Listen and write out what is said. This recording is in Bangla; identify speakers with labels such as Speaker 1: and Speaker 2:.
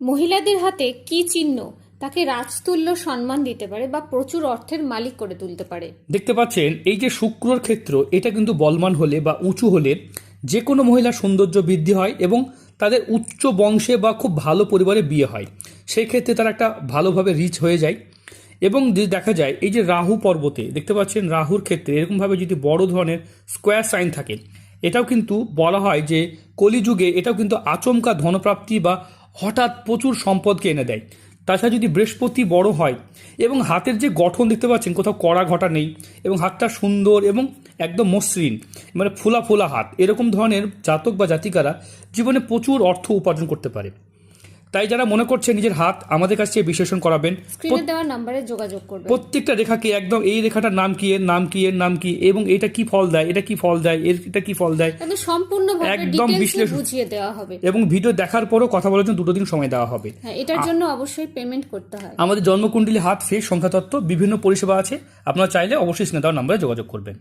Speaker 1: মহিলাদের হাতে কি চিহ্ন? তাকে রাজতুল্য সম্মান দিতে পারে বা প্রচুর অর্থের মালিক করে তুলতে পারে।
Speaker 2: দেখতে পাচ্ছেন, এই যে শুক্রর ক্ষেত্র, এটা কিন্তু বলমান হলে বা উঁচু হলে যে কোনো মহিলার সৌন্দর্য বৃদ্ধি হয় এবং তাদের উচ্চ বংশে বা খুব ভালো পরিবারে বিয়ে হয়। সেই ক্ষেত্রে তারা একটা ভালোভাবে রিচ হয়ে যায় এবং দেখা যায়, এই যে রাহু পর্বতে, দেখতে পাচ্ছেন রাহুর ক্ষেত্রে এরকমভাবে যদি বড় ধরনের স্কোয়ার সাইন থাকে, এটাও কিন্তু বলা হয় যে কলিযুগে এটাও কিন্তু আচমকা ধনপ্রাপ্তি বা হঠাৎ প্রচুর সম্পদকে এনে দেয়। তাছাড়া যদি বৃহস্পতি বড় হয় এবং হাতের যে গঠন দেখতে পাচ্ছেন, কোথাও কড়া ঘটা নেই এবং হাতটা সুন্দর এবং একদম মসৃণ মানে ফুলা ফোলা হাত, এরকম ধরনের জাতক বা জাতিকারা জীবনে প্রচুর অর্থ উপার্জন করতে পারে। তাই যারা মনে করছে নিজের হাত আমাদের কাছে বিশ্লেষণ করাবেন
Speaker 1: স্ক্রিনে দেওয়া নাম্বারে যোগাযোগ করবে
Speaker 2: প্রত্যেকটা রেখাকে একদম এই রেখাটার নাম কি এর নাম কি এর নাম কি এবং এটা কি ফল দেয় এটা কি ফল দেয় এর এটা কি ফল দেয়
Speaker 1: সম্পূর্ণ
Speaker 2: একদম বিশ্লেষণ।
Speaker 1: বুঝিয়ে দেওয়া হবে।
Speaker 2: এবং ভিডিও দেখার পরও কথা বলার জন্য দুটো দিন সময় দেওয়া হবে।
Speaker 1: হ্যাঁ এটার জন্য অবশ্যই পেমেন্ট করতে হয়।
Speaker 2: আমাদের জন্মকুণ্ডলী হাত ফেস সংখ্যাতত্ত্ব বিভিন্ন পরিষেবা আছে আপনারা চাইলে অবশ্যই স্ক্রিনে দেওয়ার নাম্বারে যোগাযোগ করবেন।